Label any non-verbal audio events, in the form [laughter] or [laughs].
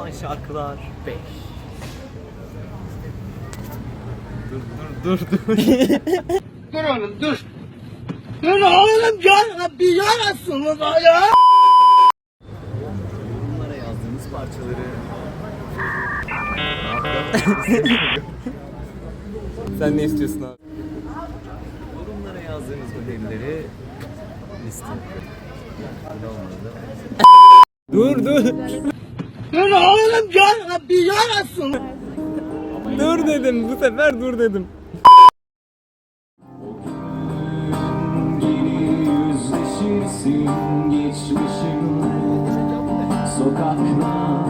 olan şarkılar 5. Dur dur dur dur. [laughs] Dur oğlum dur. Dur oğlum gel bir yarasınız ya. Bunlara yazdığımız parçaları [laughs] Sen ne istiyorsun abi? Yorumlara yazdığınız ödevleri liste? Dur dur. Dur oğlum gel bir yarasınız. Dur dedim. Bu sefer dur dedim. geçmişinle Sokaklar